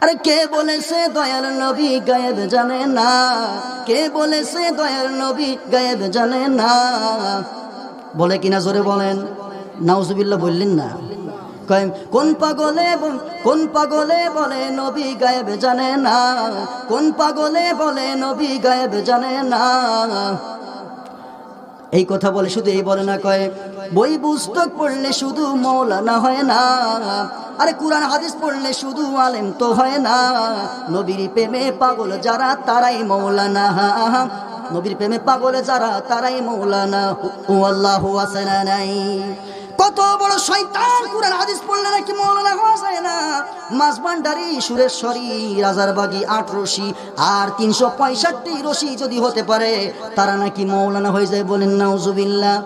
আরে কে বলেছে দয়াল নবী গায়েব জানে না? কে বলেছে দয়াল নবী গায়েব জানে না? বলে কিনা জোরে বলেন। নাউজুবিল্লাহ বললেন না। কোন পাগলে কোন পাগলে বলে নবী গায়েব জানে না? কোন পাগলে বলে নবী গায়েব জানে না? এই কথা বলে শুধু এই বলে না কয় বই পুস্তক পড়লে শুধু মৌলানা হয় না, আরে কোরআন হাদিস পড়লে শুধু আলেম তো হয় না। নবীর প্রেমে পাগল যারা, তারাই মৌলানা। নবীর প্রেমে পাগল যারা, তারাই মৌলানা। ও আল্লাহ আসেনা নাই। কত বড় শয়তান কোরআন হাদিস পড়লে নাকি মৌলানা মাঝবান্ডারি সুরেশ্বরী রাজারবাগি আট রশি আর তিনশো পঁয়ষট্টি রশি যদি হতে পারে, তারা নাকি মৌলানা হয়ে যায় বলেন, নাউজুবিল্লাহ।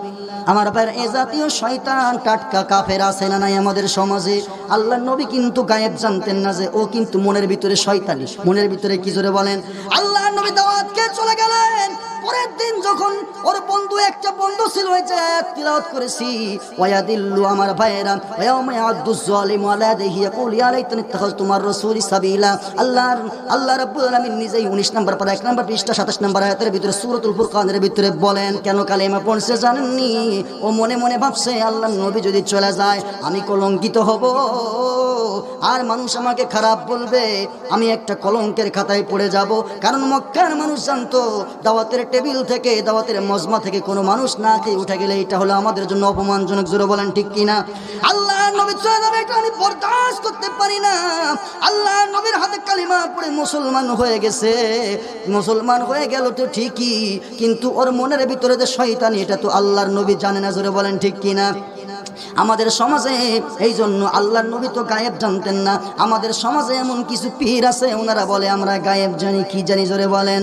আমার ভাইয়ের এ জাতীয় শয়তান টাটকা কাফের আছে না নাই আমাদের সমাজে? আল্লাহ নবী কিন্তু গায়েব জানতেন না যে ও কিন্তু মনের ভিতরে শয়তানি। মনের ভিতরে কি জোরে বলেন? আল্লাহ নবী দাওয়াতকে চলে গেলেন। পরের দিন যখন ওর বন্ধু একটা বন্ধু ছিল, ওই যে তিলাওয়াত করেছি ওয়াদিল্লু আমার ভাইয়েরা ওয়াউমা ইয়াদু যালিমু আলা দেহি ইয়াকুল ইয়া লাইতানি ইত্তাখাযতু মার রাসূলি সাবিলা। আল্লাহ আল্লাহ রাব্বুল আলামিন নিজেই 19 নম্বর পারা 1 নম্বর পৃষ্ঠা 27 নম্বর আয়াতের ভিতরে সূরাতুল ফুরকানের ভিতরে বলেন, কেন কালেমা পড়ছে জানেননি? ও মনে মনে ভাবছে আল্লাহ নবী যদি চলে যায়, আমি কলঙ্কিত হব। আর মানুষ আমাকে খারাপ বলবে, আমি একটা কলঙ্কের খাতায় পড়ে যাব। কারণ মক্কার মানুষ জানতো, দাওয়াতের টেবিল থেকে, দাওয়াতের মজমা থেকে কোনো মানুষ না খেয়ে উঠে গেলে এটা হলো আমাদের জন্য অপমানজনক। জোরে বলেন ঠিক কিনা? আল্লাহ করতে পারি না। কালিমা পড়ে মুসলমান হয়ে গেছে। মুসলমান হয়ে গেল তো ঠিকই, কিন্তু ওর মনের ভিতরে যে শয়তানি, এটা তো আল্লাহর নবী জানে না, জোরে বলেন ঠিক কিনা? আমাদের সমাজে এই জন্য আল্লাহর নবী তো গায়েব জানতেন না। আমাদের সমাজে এমন কিছু পীর আছে, ওনারা বলে, আমরা গায়েব জানি, কি জানি, জোরে বলেন।